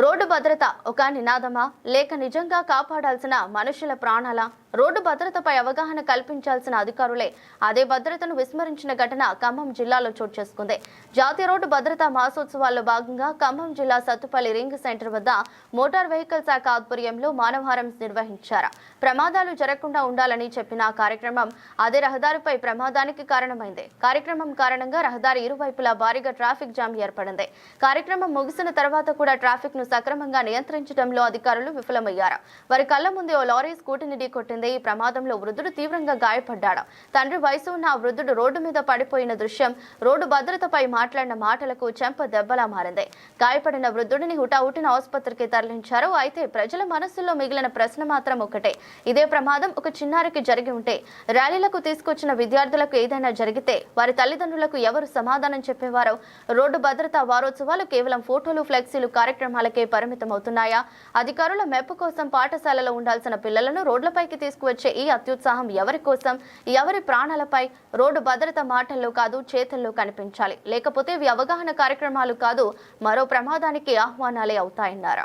Road భద్రత ఒక నినాదమా? లేక నిజంగా కాపాడాల్సిన మనుషుల ప్రాణాలా? రోడ్డు భద్రతపై అవగాహన కల్పించాల్సిన అధికారులే అదే భద్రతను విస్మరించిన ఘటన ఖమ్మం జిల్లాలో చోటు చేసుకుంది. జాతీయ రోడ్డు భద్రతా మాసోత్సవాల్లో భాగంగా ఖమ్మం జిల్లా సత్తుపల్లి రింగ్ సెంటర్ వద్ద మోటార్ వెహికల్ శాఖ ఆధ్వర్యంలో మానవహారం నిర్వహించారు. ప్రమాదాలు జరగకుండా ఉండాలని చెప్పిన కార్యక్రమం అదే రహదారిపై ప్రమాదానికి కారణమైంది. కార్యక్రమం కారణంగా రహదారి ఇరువైపులా భారీగా ట్రాఫిక్ జామ్ ఏర్పడింది. కార్యక్రమం ముగిసిన తర్వాత కూడా ట్రాఫిక్ను సక్రమంగా నియంత్రించడంలో అధికారులు విఫలమయ్యారు. వారి కళ్ళ ముందే ఓ లారీ స్కూటీని ఢీకొట్టింది. ఈ ప్రమాదంలో వృద్ధుడు తీవ్రంగా గాయపడ్డాడు. తండ్రి వయసు ఉన్న ఆ వృద్ధుడు రోడ్డు మీద పడిపోయిన దృశ్యం రోడ్డు భద్రతపై మాట్లాడిన మాటలకు చెంప దెబ్బలా మారింది. గాయపడిన వృద్ధుడిని హుటాహుటిన ఆసుపత్రికి తరలించారు. అయితే ప్రజల మనస్సులో మిగిలిన ప్రశ్న మాత్రం ఒకటే. ఇదే ప్రమాదం ఒక చిన్నారికి జరిగి ఉంటే ర్యాలీలకు తీసుకొచ్చిన విద్యార్థులకు ఏదైనా జరిగితే వారి తల్లిదండ్రులకు ఎవరు సమాధానం చెప్పేవారో రోడ్డు భద్రతా వారోత్సవాలు కేవలం ఫోటోలు ఫ్లెక్సీలు కార్యక్రమాలకే పరిమితం అవుతున్నాయా అధికారుల మెప్పు కోసం పాఠశాలలో ఉండాల్సిన పిల్లలను రోడ్లపైకి తీసుకు తీసుకువచ్చే ఈ అత్యుత్సాహం ఎవరి కోసం? ఎవరి ప్రాణాలపై రోడ్డు భద్రత మాటల్లో కాదు చేతల్లో కనిపించాలి. లేకపోతే ఇవి అవగాహన కార్యక్రమాలు కాదు మరో ప్రమాదానికి ఆహ్వానాలే అవుతాయన్నారు?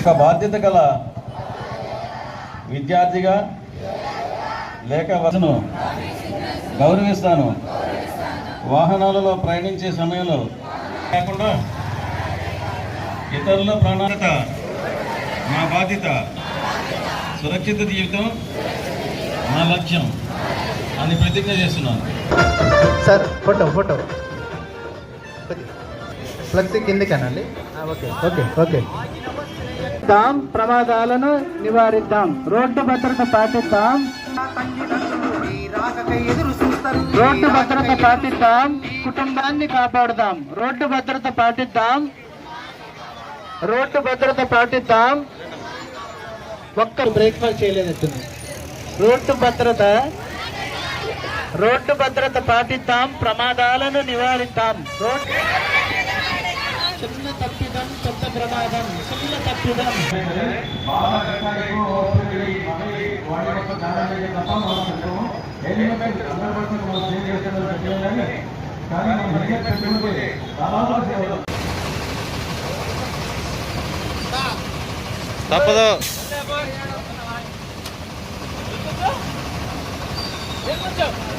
ఒక బాధ్యత గల విద్యార్థిగా లేక వసను గౌరవిస్తాను. వాహనాలలో ప్రయాణించే సమయంలో కాకుండా ఇతరుల ప్రాణాలత నా బాధ్యత సురక్షిత జీవితం నా లక్ష్యం అని ప్రతిజ్ఞ చేస్తున్నాను. Sir photo photo. ఫ్లెక్సీ కిందికేనండి? ఆ, ఓకే ఓకే ఓకే. దాం ప్రమాదాలను నివారిద్దాం. రోడ్డు భద్రత పాటిద్దాం. రోడ్డు భద్రత పాటిద్దాం. కుటుంబాన్ని కాపాడుదాం. రోడ్డు భద్రత పాటిద్దాం. రోడ్డు భద్రత పాటిద్దాం. ఒక్క బ్రేక్ఫాస్ట్ చేయలేదంటుంది రోడ్డు భద్రత రోడ్డు భద్రత పాటిస్తాం ప్రమాదాలను నివారిస్తాం రోడ్డు చిన్న తప్పిదం పెద్ద ప్రమాదం చిన్న తప్పిదం. తప్పదు. కొంచెం.